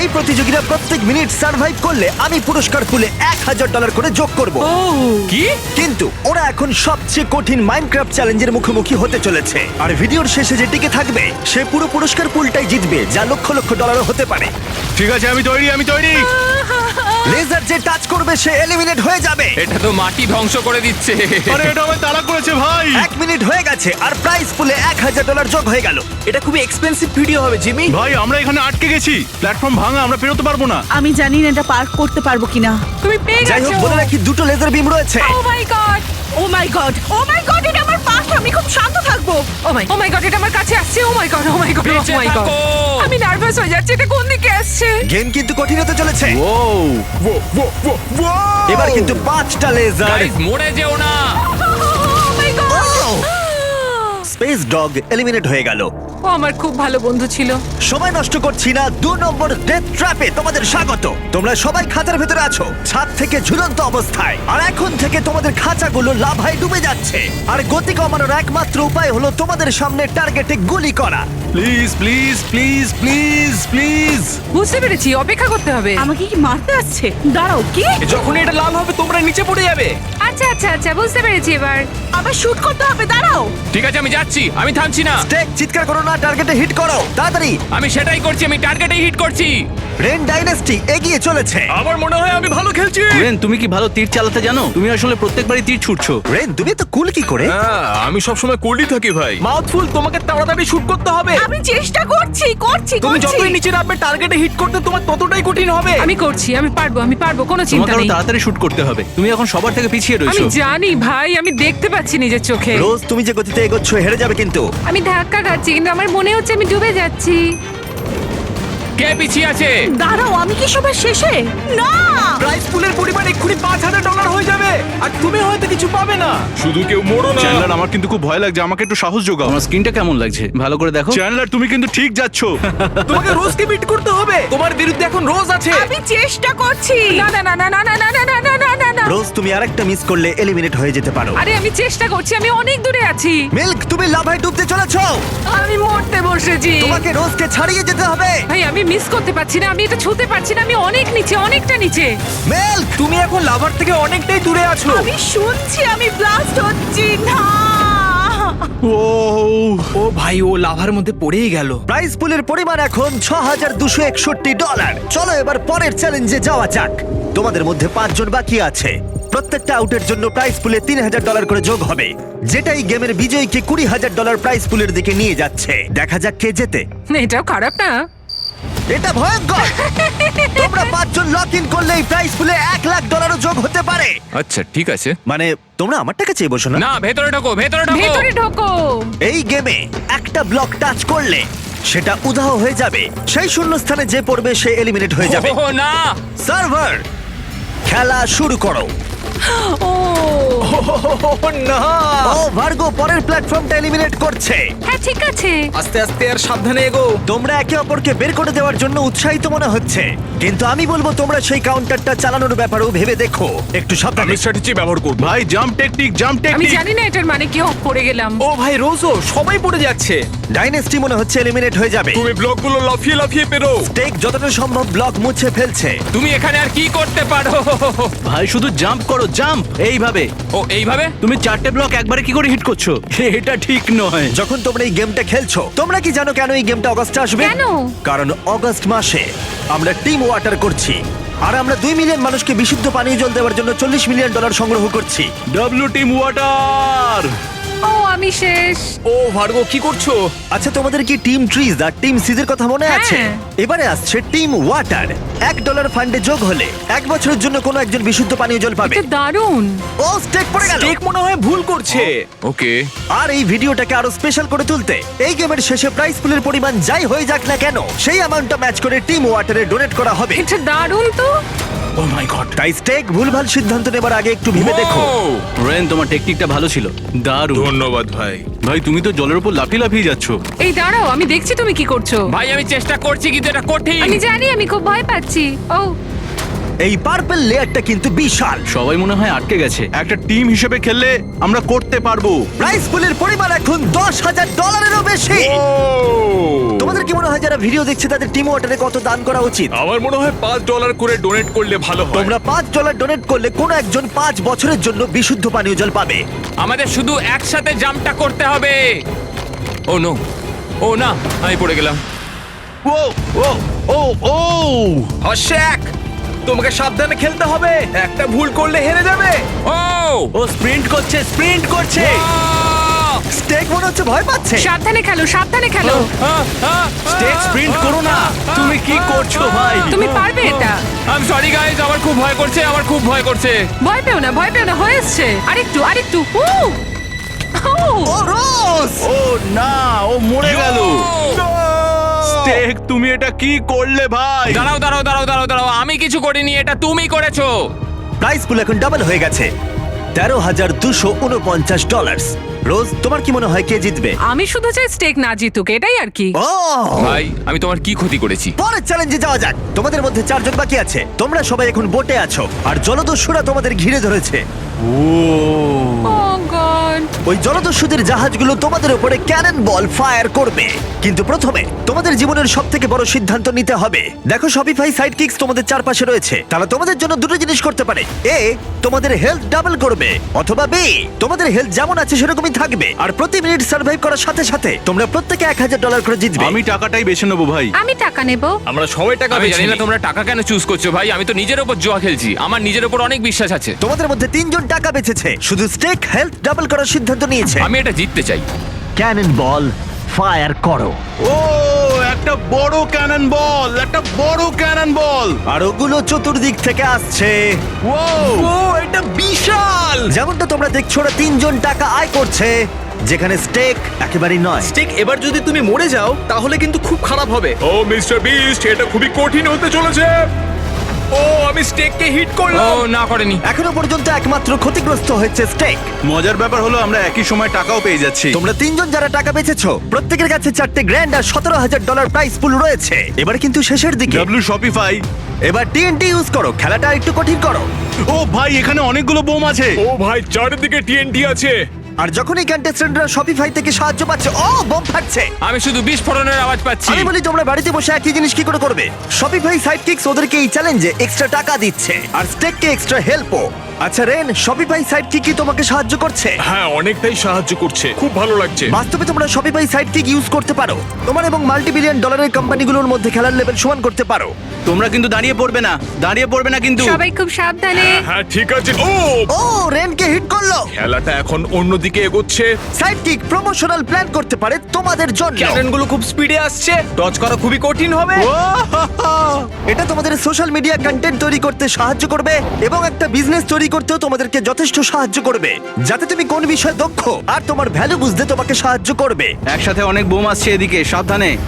এই প্রতিযোগিতা প্রত্যেক মিনিট সার্ভাইভ করলে আমি পুরস্কার পুলে এক হাজার ডলার করে যোগ করব। কি? কিন্তু ওরা এখন সবচেয়ে কঠিন মাইনক্রাফট চ্যালেঞ্জের মুখোমুখি হতে চলেছে। আর ভিডিওর শেষে যে টিকে থাকবে সে পুরো পুরস্কার পুলটাই জিতবে যা লক্ষ লক্ষ ডলারও হতে পারে। ঠিক আছে আমি তৈরি আমি তৈরি। লেজার যে টাচ করবে সে এলিমিনেট হয়ে যাবে। এটা তো মাটি ধ্বংস করে দিচ্ছে। আরে এটা আমায় তাড়া করেছে ভাই। এক মিনিট হয়ে গেছে আর প্রাইস পুলে এক হাজার ডলার যোগ হয়ে গেল। এটা খুবই এক্সপেন্সিভ ভিডিও হবে জিমি। ভাই আমরা এখানে আটকে গেছি। প্ল্যাটফর্ম ভাঙা আমরা পেরোতে পারব না। আমি জানি না এটা পার্ক করতে পারব কিনা। তুমি পেয়ে যাই হোক গেছো। বলে রাখি দুটো লেজার বিম রয়েছে। ও my god oh my god oh my god এটা আমার পার্ক আমি খুব শান্ত থাকব। ও মাই ও মাই গড এটা আমার কাছে আসছে। Oh my god oh my god ও বেঁচে মাই গড থাকো। আমি নার্ভাস হয়ে যাচ্ছি এটা কোন দিকে আসছে? গেম কিন্তু কঠিন হতে চলেছে ও এবার কিন্তু পাঁচটা লেজার গাইস মরে যেও না। স্পেস ডগ এলিমিনেট হয়ে গেল। ও আমার খুব ভালো বন্ধু ছিল। সময় নষ্ট করছি না দু নম্বর ডেথ ট্র্যাপে তোমাদের স্বাগত। তোমরা সবাই খাঁচার ভেতরে আছো ছাদ থেকে ঝুলন্ত অবস্থায়। আর এখন থেকে তোমাদের খাঁচাগুলো লাভায় ডুবে যাচ্ছে। আর গতি কমানোর একমাত্র উপায় হলো তোমাদের সামনে টার্গেটে গুলি করা। Please please please please please. বুঝতে পেরেছি অপেক্ষা করতে হবে। আমাকে কি মারতে আসছে? দাঁড়াও কি? যখন এটা লাল হবে তোমরা নিচে পড়ে যাবে। আচ্ছা আচ্ছা আচ্ছা বুঝতে পেরেছি এবার। আবার শুট করতে হবে দাঁড়াও। ঠিক আছে আমি যাচ্ছি। আমি থামছি না। টেক চিৎকার করো না টার্গেটে হিট করো তাড়াতাড়ি। আমি সেটাই করছি আমি টার্গেটেই হিট করছি। রেন ডাইনেস্টি এগিয়ে চলেছে। আমার মনে হয় আমি ভালো খেলছি। রেন তুমি কি ভালো তীর চালাতে জানো? তুমি আসলে প্রত্যেকবারই তীর ছুটছো। রেন তুমি তো কুল কি করে? হ্যাঁ আমি সব সময় কোল্ডই থাকি ভাই। মাউথফুল তোমাকে তাড়াতাড়ি শুট করতে হবে। আমি চেষ্টা করছি করছি তুমি করছি। যতই নিচে নামবে টার্গেটে হিট করতে তোমার ততটাই কঠিন হবে। আমি করছি আমি পারব আমি পারব কোনো চিন্তা তোমাকে আরও নেই। তাড়াতাড়ি শুট করতে হবে। তুমি এখন সবার থেকে পিছিয়ে আমি রয়েছো জানি ভাই আমি দেখতে পাচ্ছি নিজের চোখে। রোজ তুমি যে গতিতে এগোচ্ছ হেরে যাবে কিন্তু। আমি ধাক্কা খাচ্ছি কিন্তু আমার মনে হচ্ছে আমি ডুবে যাচ্ছি। কে পিছিয়ে আছে দাঁড়াও আমি কি সবার শেষে না প্রাইস পুলের পরিমাণ এক্ষুনি পাঁচ হাজার ডলার হয়ে যাবে আর তুমি হয়তো কিছু পাবে না শুধু কেউ মোড়ো না চ্যানেলার আমার কিন্তু খুব ভয় লাগছে আমাকে একটু সাহস যোগাও আমার স্কিনটা কেমন লাগছে ভালো করে দেখো চ্যানেলার তুমি কিন্তু ঠিক যাচ্ছ তোমাকে রোজকে বিট করতে হবে তোমার বিরুদ্ধে এখন রোজ আছে আমি চেষ্টা করছি না না না না না না না না না না না না না রোজ তুমি আরেকটা মিস করলে এলিমিনেট হয়ে যেতে পারো আরে আমি চেষ্টা করছি আমি অনেক দূরে আছি মিল্ক তুমি লাভায় ডুবতে চলেছো আমি মরতে বসেছি তোমাকে রোজকে ছাড়িয়ে যেতে হবে ভাই আমি মিস করতে পারছি না আমি এটা ছুতে পারছি না আমি অনেক নিচে অনেকটা নিচে। মিল্ক তুমি এখন লাভার থেকে অনেকটাই দূরে আছো। আমি শুনছি আমি ব্লাস্ট হচ্ছি না। ও ও ভাই ও লাভার মধ্যে পড়েই গেল। প্রাইস পুলের পরিমাণ এখন ছ হাজার দুশো একষট্টি ডলার চলো এবার পরের চ্যালেঞ্জে যাওয়া যাক। তোমাদের মধ্যে পাঁচজন বাকি আছে। প্রত্যেকটা আউটের জন্য প্রাইস পুলে তিন হাজার ডলার করে যোগ হবে। যেটাই গেমের বিজয়ীকে কুড়ি হাজার ডলার প্রাইস পুলের দিকে নিয়ে যাচ্ছে। দেখা যাক কে জেতে। এটাও খারাপ না। এটা ভয়ঙ্কর। তোমরা পাঁচজন লক ইন করলেই প্রাইস ফুলে এক লাখ ডলারও যোগ হতে পারে। আচ্ছা ঠিক আছে। মানে তোমরা আমার টাকা চেয়ে বসো না? না ভেতরে ঢোকো ভেতরে ঢোকো। ভেতরে ঢোকো। এই গেমে একটা ব্লক টাচ করলে সেটা উধাও হয়ে যাবে। সেই শূন্যস্থানে যে পড়বে সে এলিমিনেট হয়ে যাবে। ও না। সার্ভার খেলা শুরু করো। ও না ও ভার্গো পরের প্ল্যাটফর্মটা এলিমিনেট করছে। হ্যাঁ ঠিক আছে। আস্তে আস্তে আর সাবধানে এগো। তোমরা একে অপরকে বের করে দেওয়ার জন্য উৎসাহিত মনে হচ্ছে। কিন্তু আমি বলব তোমরা সেই কাউন্টারটা চালানোর ব্যাপারেও ভেবে দেখো। একটু সাবধানে। স্ট্র্যাটেজি ব্যবহার করব। ভাই জাম্প টেকনিক জাম্প আমি টেকনিক জানি না এটার মানে কি ও পড়ে গেলাম। ও ভাই রোজও সবাই পড়ে যাচ্ছে। ডাইনেস্টি মনে হচ্ছে এলিমিনেট হয়ে যাবে। তুমি ব্লকগুলো লাফিয়ে লাফিয়ে পেরো। টেক যতটা সম্ভব ব্লক মুছে ফেলছে। তুমি এখানে আর কি করতে পারো? ভাই শুধু জাম্প করো জাম্প এইভাবে। ও এইভাবে? তুমি চারটে ব্লক একবারে কি করে হিট করছ? এটা ঠিক নয়। যখন তোমরা এই গেমটা খেলছো তোমরা কি জানো কেন এই গেমটা অগস্টে আসবে? কেন? কারণ অগস্ট মাসে আমরা টিম ওয়াটার করছি। আর আমরা দুই মিলিয়ন মানুষকে বিশুদ্ধ পানীয় জল দেওয়ার জন্য চল্লিশ মিলিয়ন ডলার সংগ্রহ করছি। ডাব্লিউ টিম ওয়াটার ও আমি শেষ। ও ভার্গো কি করছ? আচ্ছা তোমাদের কি টিম ট্রিজ আর টিম সিজের কথা মনে হ্যাঁ। আছে? এবারে আসছে টিম ওয়াটার এক ডলার ফান্ডে যোগ হলে এক বছরের জন্য কোনো একজন বিশুদ্ধ পানীয় জল পাবে। এটা দারুণ। ও স্টেক পড়ে গেল। টেক মনে হয় ভুল করছে। ওকে। আর এই ভিডিওটাকে আরও স্পেশাল করে তুলতে এই গেমের শেষে প্রাইস পুলের পরিমাণ যাই হয়ে যাক না কেন সেই অ্যামাউন্টটা ম্যাচ করে টিম ওয়াটারে ডোনেট করা হবে। এটা দারুণ তো। ও মাই গড তাই স্টেক ভুলভাল সিদ্ধান্ত নেবার আগে একটু ভেবে দেখো। রেন তোমার টেকনিকটা ভালো ছিল। দারুণ। ধন্যবাদ ভাই। ভাই তুমি তো জলের উপর লাফিয়ে লাফিয়ে যাচ্ছ। এই দাঁড়াও আমি দেখছি তুমি কি করছ। ভাই আমি চেষ্টা করছি কিন্তু এটা কঠিন। আমি জানি আমি খুব ভয় পাচ্ছি। ও। এই পার্পল লেয়ারটা কিন্তু বিশাল। সবাই মনে হয় আটকে গেছে। একটা টিম হিসেবে খেললে আমরা করতে পারব। প্রাইস পুলের পরিমাণ এখন দশ হাজার ডলারেরও বেশি। কি মনে হয় যারা ভিডিও দেখছে তাদের টিম ওয়াটারে কত দান করা উচিত? আমার মনে হয় পাঁচ ডলার করে ডোনেট করলে ভালো হয়। তোমরা পাঁচ ডলার ডোনেট করলে কোনো একজন পাঁচ বছরের জন্য বিশুদ্ধ পানীয় জল পাবে। আমাদের শুধু একসাথে জাম্পটা করতে হবে। ও নো ও না আমি পড়ে গেলাম। ও ও ও ও! হর্ষেক তোমাকে সাবধানে খেলতে হবে। একটা ভুল করলে হেরে যাবে। ও! ও স্প্রিন্ট করছে স্প্রিন্ট করছে। স্টেক মনে হচ্ছে ভয় পাচ্ছে। সাবধানে খেলো সাবধানে খেলো। স্টেক স্প্রিন্ট করো না। তুমি কি করছ ভাই? তুমি পারবে এটা। আই সরি গাইস আমার খুব ভয় করছে আমার খুব ভয় করছে। ভয় পেও না ভয় পেও না হয়ে এসছে। আরেকটু আরেকটু! ও! ও রোজ ও না ও মরে গেল। স্টেক তুমি এটা কি করলে ভাই? দাঁড়াও দাঁড়াও দাঁড়াও দাঁড়াও দাঁড়াও আমি কিছু করিনি এটা তুমি করেছ। প্রাইস পুল এখন ডাবল হয়ে গেছে। তেরো হাজার দুশো উনপঞ্চাশ ডলার রোজ তোমার কি মনে হয় কে জিতবে? আমি শুধু চাই স্টেক না জিতুক এটাই আর কি। ও! ভাই আমি তোমার কি ক্ষতি করেছি? পরের চ্যালেঞ্জে যাওয়া যাক। তোমাদের মধ্যে চারজন বাকি আছে। তোমরা সবাই এখন বোটে আছো। আর জলদস্যুরা তোমাদের ঘিরে ধরেছে। Oh god. ওই জলদস্যুদের জাহাজগুলো তোমাদের উপরে ক্যানন বল ফায়ার করবে। কিন্তু প্রথমে তোমাদের জীবনের সব থেকে বড় সিদ্ধান্ত নিতে হবে। দেখো শপিফাই সাইড কিক্স তোমাদের চারপাশে রয়েছে। তারা তোমাদের জন্য দুটো জিনিস করতে পারে। এ তোমাদের হেলথ ডাবল করবে অথবা বি তোমাদের হেলথ যেমন আছে সেরকমই থাকবে। আর প্রতি মিনিট সার্ভাইভ করার সাথে সাথে তোমরা প্রত্যেকে এক হাজার ডলার করে জিতবে। আমি টাকাটাই বেছে নেব ভাই। আমি টাকা নেব। আমরা সবাই টাকা আমি বেছে জানি না নিই। তোমরা টাকা কেন চুজ করছ ভাই। আমি তো নিজের উপর জুয়া খেলছি। আমার নিজের উপর অনেক বিশ্বাস আছে। তোমাদের মধ্যে তিনজন টাকা বেঁচেছে। শুধু স্টেক হেলথ ডাবল করার সিদ্ধান্ত নিয়েছে। আমি এটা জিততে চাই। ক্যানন বল ফায়ার করো। ও! একটা বড় ক্যানন বল একটা বড় ক্যানন বল আর ওগুলো চতুর্দিক থেকে আসছে। ও ও এটা বিশাল! যেমনটা তোমরা দেখছ ওরা তিনজন টাকা আয় করছে। যেখানে স্টেক একেবারেই নয়। স্টিক এবার যদি তুমি মরে যাও তাহলে কিন্তু খুব খারাপ হবে। ও মিস্টার বিস্ট এটা খুবই কঠিন হতে চলেছে। ও আমি স্টেককে হিট ও করলাম না করেনি। এখনও পর্যন্ত একমাত্র ক্ষতিগ্রস্ত হচ্ছে স্টেক মজার ব্যাপার হলো আমরা একই সময় টাকাও পেয়ে যাচ্ছি। তোমরা তিনজন যারা টাকা বেঁচেছো প্রত্যেকের কাছে চারটে গ্র্যান্ড আর সতেরো হাজার ডলার প্রাইস পুল রয়েছে। এবার কিন্তু শেষের দিকে। ডাব্লিউ শপিফাই এবার টিএনটি ইউজ করো খেলাটা একটু কঠিন করো। ও ভাই এখানে অনেকগুলো বোম আছে। ও ভাই চারিদিকে টিএনটি আছে। আর যখনই কন্টেস্টেন্টরা শপিফাই থেকে সাহায্য পাচ্ছে ও বোম ফাটছে। আমি শুধু বিস্ফোরণের আওয়াজ পাচ্ছি। আমি বলি তোমরা বাড়িতে বসে একই জিনিস কি করে করবে? শপিফাই সাইড কিক্স ওদেরকে এই চ্যালেঞ্জে এক্সট্রা টাকা দিচ্ছে। আর স্টেককে এক্সট্রা হেল্পও আচ্ছা রেন শপিফাই সাইড কি কি তোমাকে সাহায্য করছে? হ্যাঁ অনেকটাই সাহায্য করছে। খুব ভালো লাগছে। বাস্তবে তোমরা শপিফাই সাইট কিক ইউজ করতে পারো। তোমার এবং মাল্টি বিলিয়ন ডলারের কোম্পানিগুলোর মধ্যে খেলার লেভেল সমান করতে পারো। তোমরা কিন্তু দাঁড়িয়ে পড়বে না। দাঁড়িয়ে পড়বে না কিন্তু। সবাই খুব সাবধানে। হ্যাঁ ঠিক আছে। ও! ও রেনকে হিট করল। খেলাটা এখন অন্যদিকে এগোচ্ছে। সাইড কিক প্রমোশনাল প্ল্যান করতে পারে তোমাদের জন্য। ক্যাননগুলো খুব স্পিডে আসছে। ডজ করা খুবই কঠিন হবে। এটা তোমাদের সোশ্যাল মিডিয়া কন্টেন্ট তৈরি করতে সাহায্য করবে এবং একটা বিজনেস তৈরি করতেও তোমাদেরকে যথেষ্ট সাহায্য করবে। যাতে তুমি কোন বিষয়ে দক্ষ আর তোমার ভ্যালু বুঝতে তোমাকে সাহায্য করবে। একসাথে অনেক বোম আসছে এদিকে সাবধানে।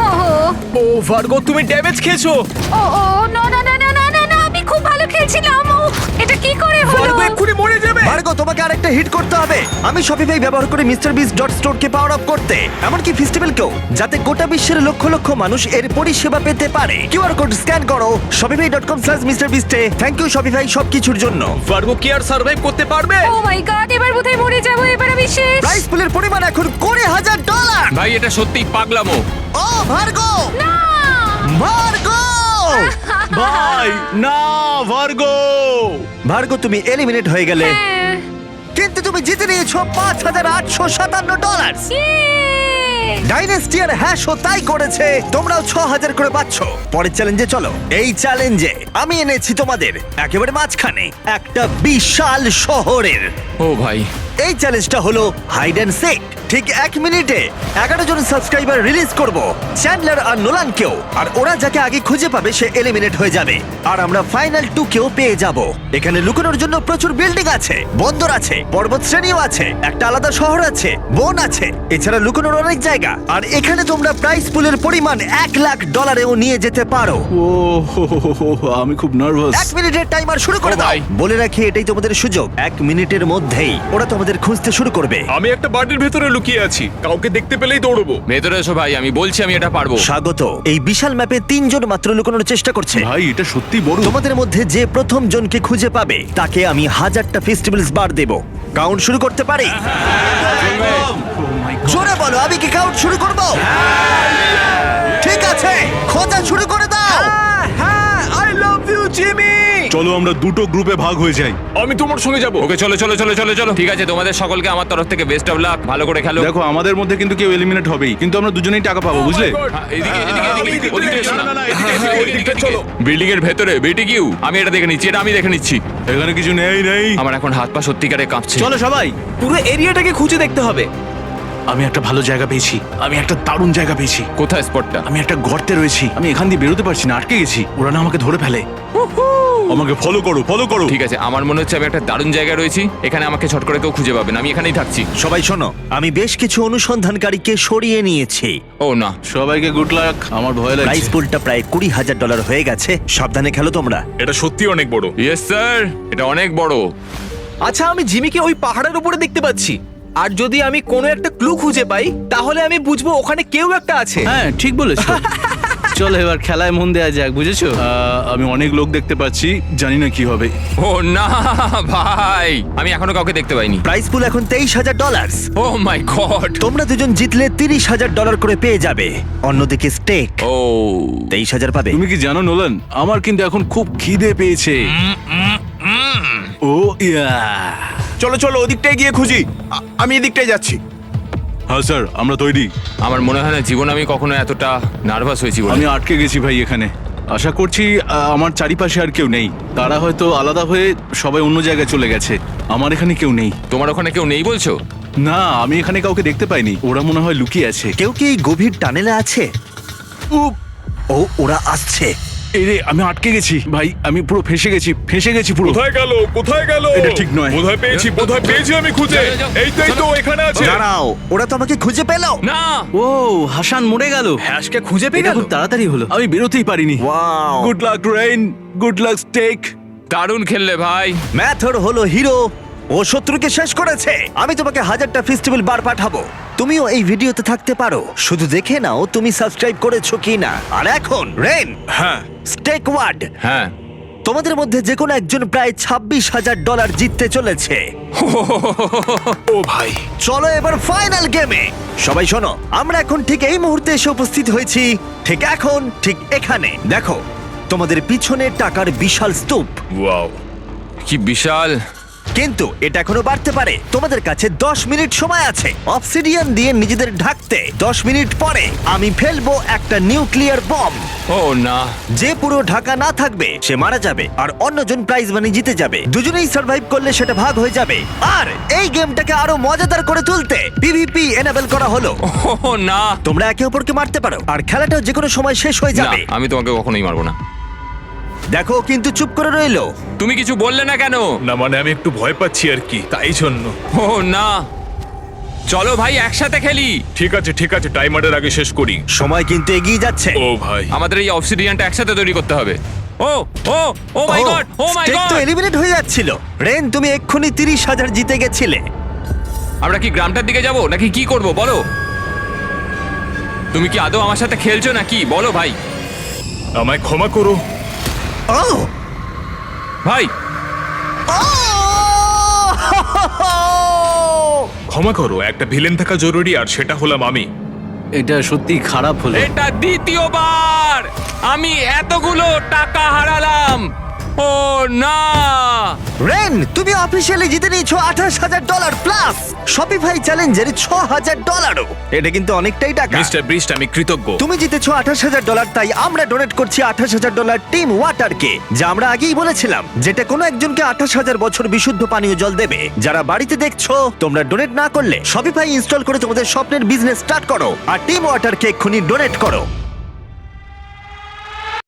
ও ও ভার্গো তুমি ড্যামেজ খেয়েছো। ও ও না না না ভালো এটা কি করে হলো? ভার্গো এক্ষুনি মরে যাবে। ভার্গো তোমাকে আরেকটা হিট করতে হবে। আমি শপিফাই ব্যবহার করে মিস্টার বিস ডট স্টোরকে পাওয়ার আপ করতে। এমনকি ফেস্টিভ্যালকেও যাতে গোটা বিশ্বের লক্ষ লক্ষ মানুষ এর পরিষেবা পেতে পারে। কিউআর কোড স্ক্যান করো Shopify dot com slash mister বিস্টে thank you Shopify সবকিছুর জন্য। ভার্গো কি আর সার্ভাইভ করতে পারবে? ও মাই গড এবার বোধহয় মরে যাব এবার আমি শেষ। প্রাইস পুলের পরিমাণ এখন কুড়ি হাজার ডলার ভাই এটা সত্যিই পাগলামো। ও ভার্গো না! ভার্গো ভাই না ভার্গো। ভার্গো তুমি এলিমিনেট হয়ে গেলে। হ্যাঁ। কিন্তু তুমি জিতে নিয়েছো পাঁচ হাজার আটশো সাতান্ন ডলার! ডাইনেস্টি আর হ্যাশও তাই করেছে তোমরাও ছ হাজার করে পাচ্ছ। পরের চ্যালেঞ্জে চলো। এই চ্যালেঞ্জে আমি এনেছি তোমাদের একেবারে মাঝখানে একটা বিশাল শহরের। ও ভাই। এই চ্যালেঞ্জটা হলো হাইড অ্যান্ড সিক ঠিক এক মিনিটে এগারো জন সাবস্ক্রাইবার রিলিজ করব। চ্যান্ডলার আর নোলানকেও। আর ওরা যাকে আগে খুঁজে পাবে সে এলিমিনেট হয়ে যাবে। আর আমরা ফাইনাল টু কেও পেয়ে যাব। এখানে লুকানোর জন্য প্রচুর বিল্ডিং আছে বন্দর আছে পর্বত শ্রেণীও আছে একটা আলাদা শহর আছে বন আছে এছাড়া লুকানোর অনেক জায়গা। আর এখানে তোমরা প্রাইস পুলের পরিমাণ এক লাখ ডলারেও নিয়ে যেতে পারো। ও হো, হো, হো, হো, আমি খুব নার্ভাস এক মিনিটের টাইমার শুরু করে ও দাও। বলে রাখি এটাই তোমাদের সুযোগ। এক মিনিটের মধ্যেই ওরা তোমাদের খুঁজতে শুরু করবে। আমি একটা বাড়ির ভেতরে লুকিয়ে আছি। কাউকে দেখতে পেলেই দৌড়বো। ভেতরে এসো ভাই আমি বলছি আমি এটা পারব। স্বাগত। এই বিশাল ম্যাপে তিনজন মাত্র লুকানোর চেষ্টা করছে। ভাই এটা সত্যি বড়। তোমাদের মধ্যে যে প্রথম জনকে খুঁজে পাবে তাকে আমি হাজারটা ফেস্টিভ্যালস বার দেব। কাউন্ট শুরু করতে পারি? জোরে বলো আমি কি কাউন্ট শুরু করব? ঠিক আছে খোঁজা শুরু করে দাও। হ্যাঁ আই লাভ ইউ জিমি চলো আমরা দুটো গ্রুপে ভাগ হয়ে যাই। আমি তোমার সঙ্গে যাব। ওকে চলো চলো চলো চলো চলো। ঠিক আছে তোমাদের সকলকে আমার তরফ থেকে বেস্ট অফ লাক ভালো করে খেলো। দেখো আমাদের মধ্যে কিন্তু কেউ এলিমিনেট হবেই কিন্তু আমরা দুজনেই টাকা পাবো বুঝলে? হ্যাঁ, এদিকে এদিকে এদিকে ওদিকে এসো না। ওই দিকটা চলো। বিল্ডিং এর ভেতরে বেটি কিউ আমি এটা দেখে নিচ্ছি এটা আমি দেখে নিচ্ছি। এখানে কিছু নেই নেই। আমার এখন হাত পা সত্যিকারে কাঁপছে। চলো সবাই পুরো এরিয়াটাকে খুঁজে দেখতে হবে। আমি একটা ভালো জায়গা পেয়েছি আমি একটা দারুণ জায়গা পেয়েছি। কোথায় স্পটটা আমি একটা গর্তে রয়েছি আমি এখান দিয়ে বেরোতে পারছি না আটকে গেছি। ওরা না আমাকে ধরে ফেলে। আমাকে ফলো করো ফলো করো। ঠিক আছে আমার মনে হচ্ছে আমি একটা দারুণ জায়গায় রয়েছি। এখানে আমাকে ছট করে কেউ খুঁজে পাবেন আমি এখানেই থাকছি। সবাই শোনো আমি বেশ কিছু অনুসন্ধানকারীকে সরিয়ে নিয়েছি। ও না। সবাইকে গুড লাক আমার ভয় প্রাইস লাগছে পুলটা প্রায় কুড়ি হাজার ডলার হয়ে গেছে সাবধানে খেলো তোমরা। এটা সত্যি অনেক বড়। ইয়েস স্যার এটা অনেক বড়। আচ্ছা আমি জিমিকে ওই পাহাড়ের উপরে দেখতে পাচ্ছি। আর যদি আমি কোনো একটা ক্লু খুঁজে পাই তাহলে আমি বুঝব ওখানে কেউ একটা আছে। হ্যাঁ ঠিক বলেছ। চলো এবার খেলায় মন দেওয়া যাক বুঝেছ? আমি অনেক লোক দেখতে পাচ্ছি জানি না কি হবে। ও না ভাই আমি এখনও কাউকে দেখতে পাইনি। প্রাইস পুল এখন তেইশ হাজার ডলার ও মাই গড। তোমরা দুজন জিতলে তিরিশ হাজার ডলার করে পেয়ে যাবে। অন্যদিকে স্টেক ও। তেইশ হাজার পাবে। তুমি কি জানো নোলান? আমার কিন্তু এখন খুব খিদে পেয়েছে। ও ইয়া। চলো চলো ওদিকটায় গিয়ে খুঁজি। আ- আমি এদিকটায় যাচ্ছি। হ্যাঁ স্যার আমরা তৈরি। আমার মনে হয় না জীবনে আমি কখনো এতটা নার্ভাস হয়েছি বলে। আমি আটকে গেছি ভাই এখানে। আশা করছি আহ, আমার চারিপাশে আর কেউ নেই। তারা হয়তো আলাদা হয়ে সবাই অন্য জায়গায় চলে গেছে। আমার এখানে কেউ নেই। তোমার ওখানে কেউ নেই বলছো? না আমি এখানে কাউকে দেখতে পাইনি। ওরা মনে হয় লুকিয়ে আছে। কেউ কি এই গভীর টানেলে আছে? ও ওরা আসছে। এই রে আমি আটকে গেছি। ভাই আমি পুরো ফেসে গেছি ফেসে গেছি পুরো। কোথায় গেল? কোথায় গেল? এটা ঠিক নয়। বোধহয় পেয়েছি বোধহয় পেয়েছি আমি খুঁজে। যাও, যাও। এই তো তো এখানে আছে। দাঁড়াও ওরা তো আমাকে খুঁজে পেল। না। ও হাসান মরে গেল। হ্যাশকে খুঁজে পেয়ে গেল। খুব তাড়াতাড়ি হলো। আমি বেরোতেই পারিনি। Wow good luck Rain good luck Stake দারুণ খেললে ভাই। ম্যাথর হলো হিরো ও শত্রুকে শেষ করেছে। আমি তোমাকে হাজারটা ফেস্টিভ্যাল বার পাঠাবো। তুমিও এই ভিডিওতে থাকতে পারো। শুধু দেখে নাও তুমি সাবস্ক্রাইব করেছ কি না আর এখন রেন হ্যাঁ। স্টেক ওয়ার্ড হ্যাঁ। তোমাদের মধ্যে যে কোনো একজন প্রায় ছাব্বিশ হাজার ডলার জিততে চলেছে। ও ভাই। চলো এবার ফাইনাল গেমে সবাই শোনো আমরা এখন ঠিক এই মুহূর্তে এসে উপস্থিত হয়েছি। ঠিক এখন ঠিক এখানে। দেখো তোমাদের পিছনে টাকার বিশাল স্তূপ। ওয়াও কি বিশাল। কিন্তু এটা এখনও বাড়তে পারে। তোমাদের কাছে 10 মিনিট সময় আছে। অবসিডিয়ান দিয়ে নিজেদের ঢাকতে 10 মিনিট পরে আমি ফেলব একটা নিউক্লিয়ার বম। ও না। যে পুরো ঢাকা না থাকবে সে মারা যাবে আর অন্যজন প্রাইজ মানি জিতে যাবে। দুজনেই সার্ভাইভ করলে সেটা ভাগ হয়ে যাবে। আর এই গেমটাকে আরও মজাদার করে তুলতে পিভিপি এনাবেল করা হলো। ও না। তোমরা একে অপরকে মারতে পারো। আর খেলাটাও যে কোনো সময় শেষ হয়ে না যাবে আমি তোমাকে কখনোই মারবো না। দেখো ও কিন্তু চুপ করে রইল। তুমি কিছু বললে না কেন? না মানে আমি একটু ভয় পাচ্ছি আর কি তাই জন্য। ও না। চলো ভাই একসাথে খেলি। ঠিক আছে ঠিক আছে টাইমারের আগে শেষ করি। সময় কিন্তু এগিয়ে যাচ্ছে। ও ভাই। আমাদের এই অবসিডিয়ানটা একসাথে তৈরি করতে হবে। Oh oh O my god oh my Stake god তো এলিমিনেট হয়ে যাচ্ছিল। রেন তুমি এক্ষুনি তিরিশ হাজার জিতে গেছিলে। আমরা কি গ্রামটার দিকে যাব নাকি কি করব বলো? তুমি কি আদৌ আমার সাথে খেলছো নাকি? বলো ভাই। আমায় ক্ষমা করো। ও ভাই! ও ক্ষমা করো একটা ভিলেন থাকা জরুরি আর সেটা হলাম আমি। এটা সত্যি খারাপ হলো। এটা দ্বিতীয়বার! আমি এতগুলো টাকা হারালাম। ও না! রেন তুমি অফিসিয়ালি জিতে নিয়েছো আঠাশ হাজার ডলার প্লাস। শপিফাই চ্যালেঞ্জের ছ হাজার ডলারও। এটা কিন্তু অনেকটাই টাকা। মিস্টার ব্রিস্ট আমি কৃতজ্ঞ। তুমি জিতেছো আঠাশ হাজার ডলার তাই আমরা ডোনেট করছি আঠাশ হাজার ডলার টিম ওয়াটারকে যা আমরা আগেই বলেছিলাম যেটা কোনো একজনকে আঠাশ হাজার বছর বিশুদ্ধ পানীয় জল দেবে। যারা বাড়িতে দেখছ তোমরা ডোনেট না করলে শপিফাই ইনস্টল করে তোমাদের স্বপ্নের বিজনেস স্টার্ট করো আর টিম ওয়াটারকে এক্ষুনি ডোনেট করো।